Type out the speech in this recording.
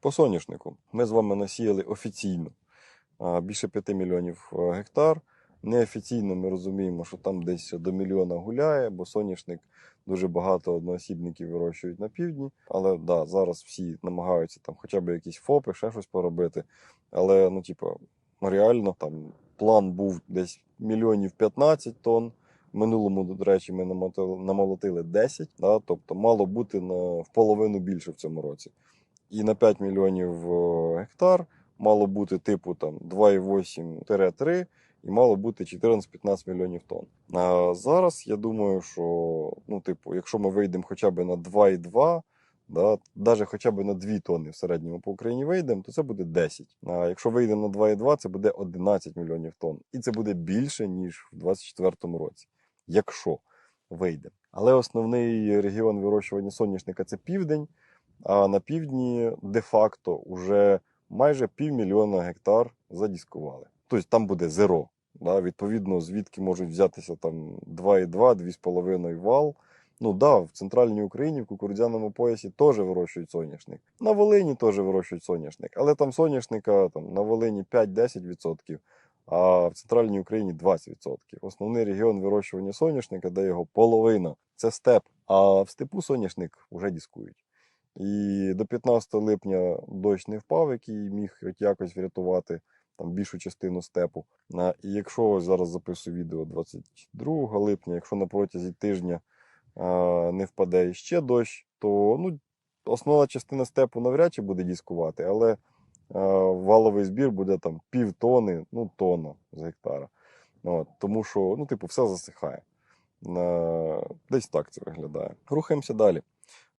По соняшнику ми з вами насіяли офіційно більше 5 мільйонів е, гектар. Неофіційно ми розуміємо, що там десь до мільйона гуляє, бо соняшник дуже багато одноосібників вирощують на півдні. Але да, зараз всі намагаються там хоча б якісь ФОПи, ще щось поробити. Але ну, типу, реально там план був десь мільйонів 15 тонн. Минулому, до речі, ми намолотили 10, да, тобто мало бути на, в половину більше в цьому році. І на 5 мільйонів е, гектар мало бути типу там 2,8-3 і мало бути 14-15 мільйонів тонн. А зараз я думаю, що ну, типу, якщо ми вийдемо хоча б на 2,2, да, навіть хоча б на 2 тонни в середньому по Україні вийдемо, то це буде 10. А якщо вийдемо на 2,2, це буде 11 мільйонів тонн. І це буде більше, ніж в 2024 році. Якщо вийде. Але основний регіон вирощування соняшника це південь. А на півдні де-факто вже майже півмільйона гектар задіскували. Тобто там буде зеро. Да? Відповідно, звідки можуть взятися там 2,2, 2,5 вал. Ну да, в центральній Україні в кукурудзяному поясі теж вирощують соняшник. На Волині теж вирощують соняшник, але там соняшника там, на Волині 5-10%, а в центральній Україні 20%. Основний регіон вирощування соняшника, де його половина це степ. А в степу соняшник вже дискують. І до 15 липня дощ не впав, який міг хоч якось врятувати там більшу частину степу. І якщо зараз записую відео 22 липня, якщо на протязі тижня не впаде ще дощ, то ну, основна частина степу навряд чи буде дискувати, але валовий збір буде там пів тони, ну тонна з гектара. От, тому що, ну, типу, все засихає. Десь так це виглядає. Рухаємося далі.